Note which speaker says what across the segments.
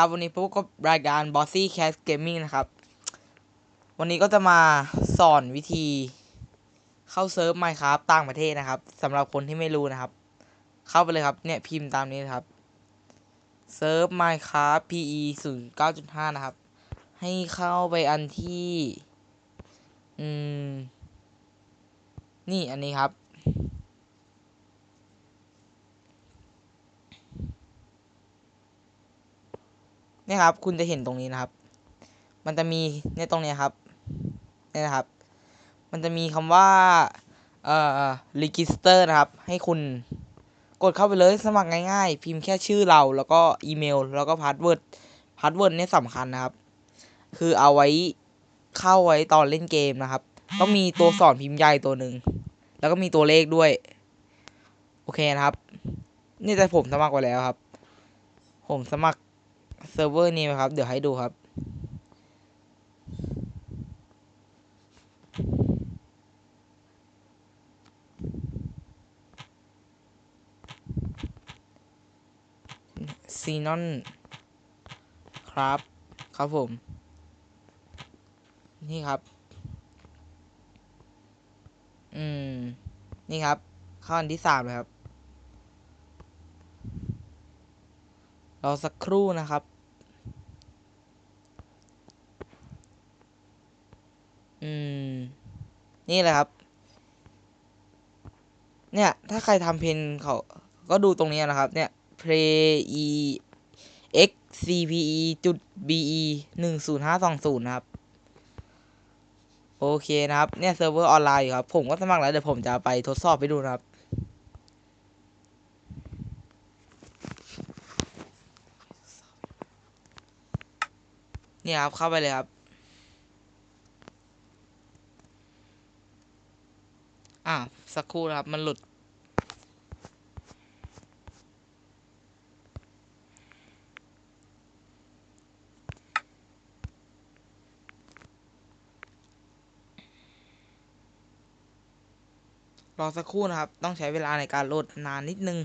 Speaker 1: ครับวันนี้พบกับรายการ Bossy Cat Gaming นะครับ วันนี้ก็จะมาสอนวิธีเข้าเซิร์ฟ Minecraft ต่างประเทศนะครับสำหรับคนที่ไม่รู้นะครับ เข้าไปเลยครับเนี่ยพิมพ์ตามนี้นะครับเซิร์ฟ Minecraft PE 0 9.5 นะครับ ให้เข้าไปอันที่อืมนี่อันนี้ครับ เนี่ยครับ คุณจะเห็นตรงนี้นะครับ มันจะมีเนี่ตรงนี้ครับเนี่ยนะครับ มันจะมีคำว่าเอ่อ register นะครับ ให้คุณกดเข้าไปเลยสมัครง่ายๆ พิมพ์แค่ชื่อเราแล้วก็อีเมล แล้วก็พาสเวิร์ดพาสเวิร์ดเนี่ยสำคัญนะครับ คือเอาไว้เข้าไว้ตอนเล่นเกมนะครับต้องมีตัวสอนพิมพ์ใหญ่ตัวหนึ่งแล้วก็มีตัวเลขด้วย โอเคนะครับ นี่แต่ผมสมัครไว้แล้วครับ ผมสมัคร เซิร์ฟเวอร์นี้นะครับ เดี๋ยวให้ดูครับ ซีนอนครับ ครับผม นี่ครับ อืม นี่ครับ ข้าอันที่สามเลยครับ รอสักครู่นะครับ อืม นี่แหละครับ เนี่ย ถ้าใครทำเพนเขาก็ดูตรงนี้นะครับ เนี่ย play e x cpe จุด be หนึ่งศูนย์ห้าสองศูนย์นะครับ โอเคนะครับ เนี่ยเซิร์ฟเวอร์ออนไลน์อยู่ครับ ผมก็สมัครแล้ว เดี๋ยวผมจะไปทดสอบไปดูนะครับเนี่ยครับเข้าไปเลยครับ อ่าสักครู่ครับ มันหลุด รอสักครู่นะครับ ต้องใช้เวลาในการโหลดนานนิดนึง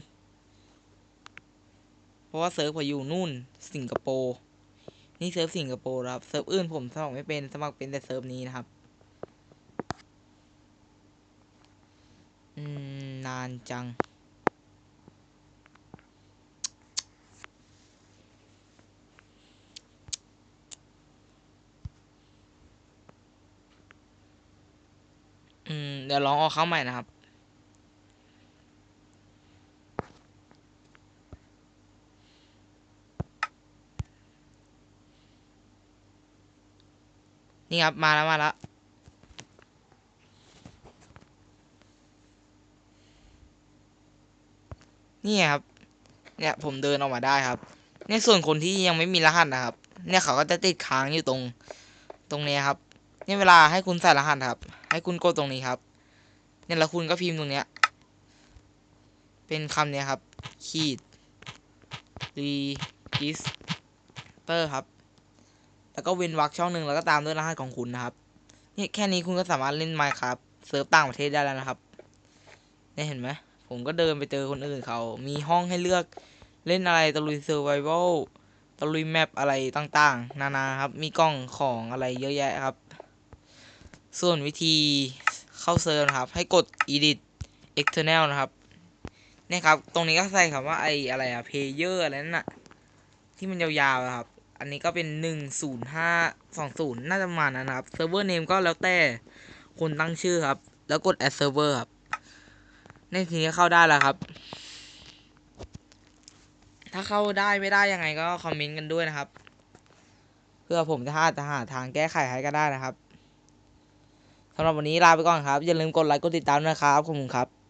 Speaker 1: เพราะว่าเซิร์ฟผมอยู่นู่น สิงคโปร์ นี่เซิร์ฟสิงคโปร์ครับ เซิร์ฟอื่นผมสมัครไม่เป็น สมัครเป็นแต่เซิร์ฟนี้นะครับ อืม นานจัง อืม เดี๋ยวลองเอาเข้าใหม่นะครับนี่ครับ มาแล้ว มาแล้ว นี่ครับ เนี่ยผมเดินออกมาได้ครับ ในส่วนคนที่ยังไม่มีรหัสนะครับ เนี่ยเขาก็จะติดค้างอยู่ตรง ตรงนี้ครับ เนี่ยเวลาให้คุณใส่รหัสครับ ให้คุณกดตรงนี้ครับ เนี่ยแล้วคุณก็พิมพ์ตรงเนี้ย เป็นคำเนี้ยครับ ขีด register ครับ แล้วก็เว้นวรรคช่องหนึ่งแล้วก็ตามด้วยรหัสของคุณนะครับเนี่ยแค่นี้คุณก็สามารถเล่น Minecraft เซิร์ฟต่างประเทศได้แล้วนะครับเนี่ยเห็นไหม ผมก็เดินไปเจอคนอื่นเขา มีห้องให้เลือกเล่นอะไรตะลุยเซอร์ไวเวลตะลุยแมปอะไรต่างๆ นานาครับ มีกล้องของอะไรเยอะแยะครับ ส่วนวิธีเข้าเซิร์ฟนะครับ ให้กด edit external นะครับเนี่ยครับ ตรงนี้ก็ใส่คำว่าไออะไรอะ player อะไรนั่นน่ะที่มันยาวๆครับ อันนี้ก็เป็นหนึ่งศูนย์ห้าสองศูนย์น่าจะประมาณนั้นนะครับ server name ก็แล้วแต่คนตั้งชื่อครับ แล้วกด add server ครับ ในทีนี้เข้าได้แล้วครับ ถ้าเข้าได้ไม่ได้ยังไงก็คอมเมนต์กันด้วยนะครับ เพื่อผมจะหาจะหาทางแก้ไขให้ก็ได้นะครับสำหรับวันนี้ลาไปก่อนครับ อย่าลืมกดไลค์กดติดตามนะครับขอบคุณครับ